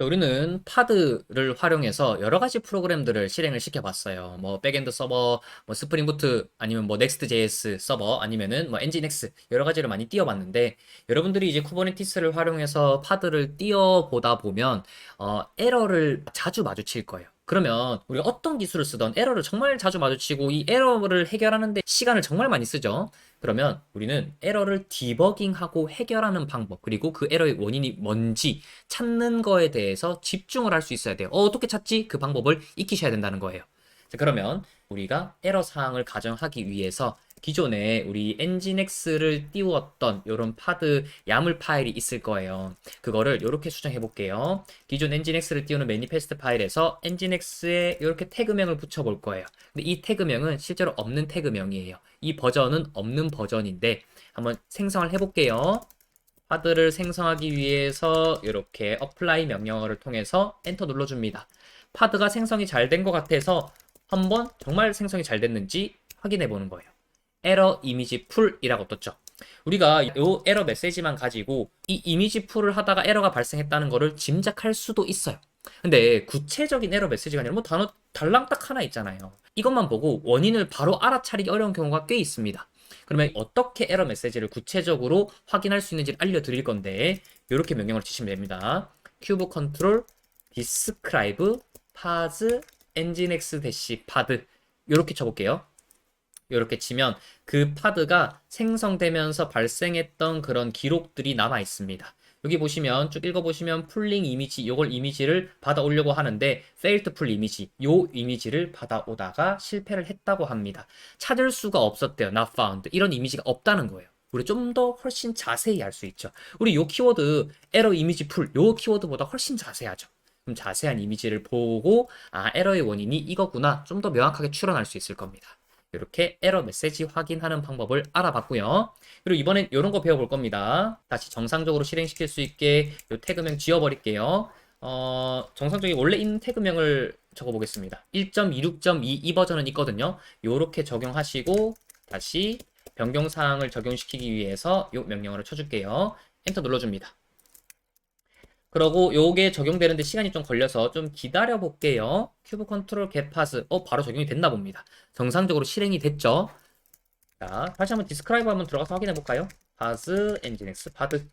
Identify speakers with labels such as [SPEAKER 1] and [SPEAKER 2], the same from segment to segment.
[SPEAKER 1] 우리는 파드를 활용해서 여러 가지 프로그램들을 실행을 시켜봤어요. 뭐 백엔드 서버, 뭐 스프링 부트, 아니면 뭐 넥스트.js 서버, 아니면은 뭐 엔진엑스 여러 가지를 많이 띄워봤는데 여러분들이 이제 쿠버네티스를 활용해서 파드를 띄워보다 보면 어, 에러를 자주 마주칠 거예요. 그러면 우리가 어떤 기술을 쓰던 에러를 정말 자주 마주치고 이 에러를 해결하는데 시간을 정말 많이 쓰죠. 그러면 우리는 에러를 디버깅하고 해결하는 방법, 그리고 그 에러의 원인이 뭔지 찾는 거에 대해서 집중을 할 수 있어야 돼요. 어, 어떻게 찾지? 그 방법을 익히셔야 된다는 거예요. 자, 그러면 우리가 에러 사항을 가정하기 위해서 기존에 우리 엔진엑스를 띄웠던 이런 파드 야물 파일이 있을 거예요. 그거를 이렇게 수정해 볼게요. 기존 엔진엑스를 띄우는 매니페스트 파일에서 엔진엑스에 이렇게 태그명을 붙여 볼 거예요. 근데 이 태그명은 실제로 없는 태그명이에요. 이 버전은 없는 버전인데 한번 생성을 해 볼게요. 파드를 생성하기 위해서 이렇게 apply 명령어를 통해서 엔터 눌러줍니다. 파드가 생성이 잘 된 것 같아서 한번 정말 생성이 잘 됐는지 확인해 보는 거예요. 에러 이미지 풀이라고 떴죠. 우리가 이 에러 메시지만 가지고 이 이미지 풀을 하다가 에러가 발생했다는 거를 짐작할 수도 있어요. 근데 구체적인 에러 메시지가 아니라 뭐 단어 달랑 딱 하나 있잖아요. 이것만 보고 원인을 바로 알아차리기 어려운 경우가 꽤 있습니다. 그러면 어떻게 에러 메시지를 구체적으로 확인할 수 있는지를 알려드릴 건데 이렇게 명령을 치시면 됩니다. 큐브 컨트롤 describe path nginx 대시 path 이렇게 쳐볼게요. 이렇게 치면 그 파드가 생성되면서 발생했던 그런 기록들이 남아 있습니다. 여기 보시면 쭉 읽어보시면 풀링 이미지 요걸 이미지를 받아 오려고 하는데 failed 풀 이미지 요 이미지를 받아 오다가 실패를 했다고 합니다. 찾을 수가 없었대요. not found 이런 이미지가 없다는 거예요. 우리 좀 더 훨씬 자세히 알 수 있죠. 우리 요 키워드 에러 이미지 풀 요 키워드보다 훨씬 자세하죠. 그럼 자세한 이미지를 보고 아 에러의 원인이 이거구나 좀 더 명확하게 추론할 수 있을 겁니다. 이렇게 에러 메시지 확인하는 방법을 알아봤고요. 그리고 이번엔 이런 거 배워볼 겁니다. 다시 정상적으로 실행시킬 수 있게 이 태그명 지워버릴게요. 어, 정상적인 원래 있는 태그명을 적어보겠습니다. 1.26.2이 버전은 있거든요. 이렇게 적용하시고 다시 변경사항을 적용시키기 위해서 이 명령어를 쳐줄게요. 엔터 눌러줍니다. 그러고 요게 적용되는데 시간이 좀 걸려서 좀 기다려 볼게요. 큐브 컨트롤 겟파스. 어, 바로 적용이 됐나 봅니다. 정상적으로 실행이 됐죠. 자, 다시 한번 디스크라이브 한번 들어가서 확인해 볼까요? 파스 엔진엑스 파드.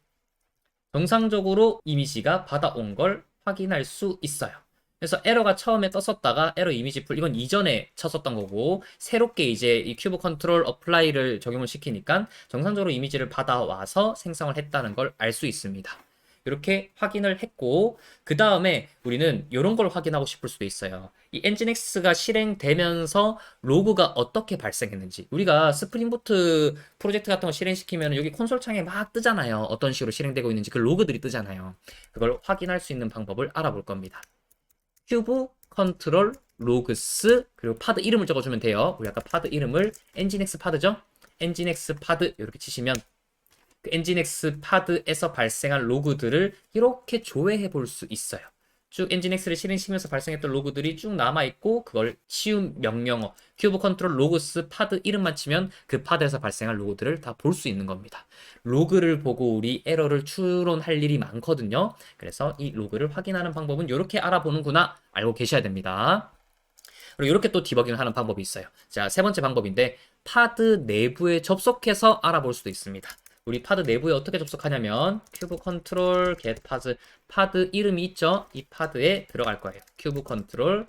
[SPEAKER 1] 정상적으로 이미지가 받아온 걸 확인할 수 있어요. 그래서 에러가 처음에 떴었다가 에러 이미지 풀 이건 이전에 쳤었던 거고 새롭게 이제 이 큐브 컨트롤 어플라이를 적용을 시키니까 정상적으로 이미지를 받아와서 생성을 했다는 걸 알 수 있습니다. 이렇게 확인을 했고 그 다음에 우리는 이런 걸 확인하고 싶을 수도 있어요. 이 엔진엑스가 실행되면서 로그가 어떻게 발생했는지 우리가 스프링 부트 프로젝트 같은 거 실행시키면 여기 콘솔 창에 막 뜨잖아요. 어떤 식으로 실행되고 있는지 그 로그들이 뜨잖아요. 그걸 확인할 수 있는 방법을 알아볼 겁니다. 큐브 컨트롤 로그스 그리고 파드 이름을 적어주면 돼요. 우리 아까 파드 이름을 엔진엑스 파드죠? 엔진엑스 파드 이렇게 치시면 그 엔진엑스 파드에서 발생한 로그들을 이렇게 조회해 볼 수 있어요. 쭉 엔진엑스를 실행시키면서 발생했던 로그들이 쭉 남아있고 그걸 치운 명령어 큐브 컨트롤 로그스 파드 이름만 치면 그 파드에서 발생한 로그들을 다 볼 수 있는 겁니다. 로그를 보고 우리 에러를 추론할 일이 많거든요. 그래서 이 로그를 확인하는 방법은 이렇게 알아보는구나 알고 계셔야 됩니다. 그리고 이렇게 또 디버깅을 하는 방법이 있어요. 자, 세 번째 방법인데 파드 내부에 접속해서 알아볼 수도 있습니다. 우리 파드 내부에 어떻게 접속하냐면 큐브 컨트롤 get 파드 파드 이름이 있죠? 이 파드에 들어갈 거예요. 큐브 컨트롤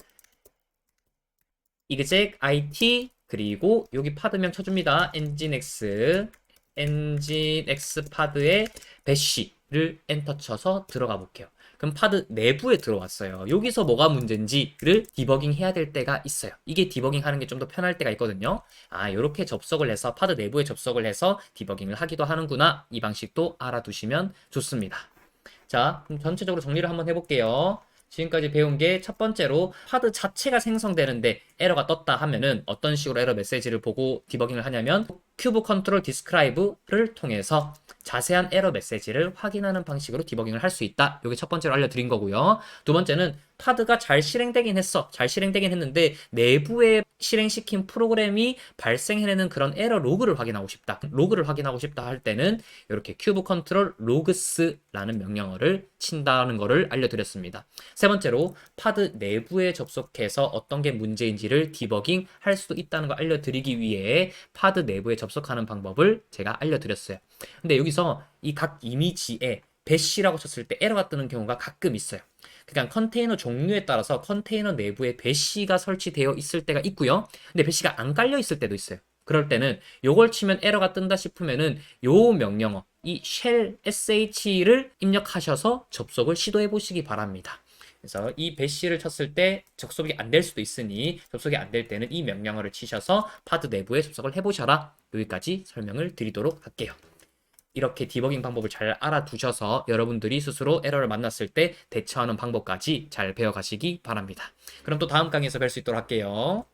[SPEAKER 1] exec it 그리고 여기 파드명 쳐줍니다. nginx nginx 파드에 배쉬를 엔터 쳐서 들어가 볼게요. 그럼 파드 내부에 들어왔어요. 여기서 뭐가 문제인지를 디버깅 해야 될 때가 있어요. 이게 디버깅 하는 게 좀 더 편할 때가 있거든요. 아, 이렇게 접속을 해서 파드 내부에 접속을 해서 디버깅을 하기도 하는구나. 이 방식도 알아두시면 좋습니다. 자, 그럼 전체적으로 정리를 한번 해볼게요. 지금까지 배운 게 첫 번째로 파드 자체가 생성되는데 에러가 떴다 하면은 어떤 식으로 에러 메시지를 보고 디버깅을 하냐면 큐브 컨트롤 디스크라이브를 통해서 자세한 에러 메시지를 확인하는 방식으로 디버깅을 할 수 있다. 이게 첫 번째로 알려드린 거고요. 두 번째는 파드가 잘 실행되긴 했어. 잘 실행되긴 했는데 내부에 실행시킨 프로그램이 발생해내는 그런 에러 로그를 확인하고 싶다. 로그를 확인하고 싶다 할 때는 이렇게 큐브 컨트롤 로그스라는 명령어를 친다는 것을 알려드렸습니다. 세 번째로 파드 내부에 접속해서 어떤 게 문제인지를 디버깅 할 수도 있다는 걸 알려드리기 위해 파드 내부에 접속하는 방법을 제가 알려드렸어요. 근데 여기서 이 각 이미지에 배시라고 쳤을 때 에러가 뜨는 경우가 가끔 있어요. 그러니까 컨테이너 종류에 따라서 컨테이너 내부에 배시가 설치되어 있을 때가 있고요. 근데 배시가 안 깔려 있을 때도 있어요. 그럴 때는 요걸 치면 에러가 뜬다 싶으면은 요 명령어 이 shell sh를 입력하셔서 접속을 시도해 보시기 바랍니다. 그래서 이 배시를 쳤을 때 접속이 안 될 수도 있으니 접속이 안 될 때는 이 명령어를 치셔서 파드 내부에 접속을 해보셔라. 여기까지 설명을 드리도록 할게요. 이렇게 디버깅 방법을 잘 알아두셔서 여러분들이 스스로 에러를 만났을 때 대처하는 방법까지 잘 배워가시기 바랍니다. 그럼 또 다음 강의에서 뵐 수 있도록 할게요.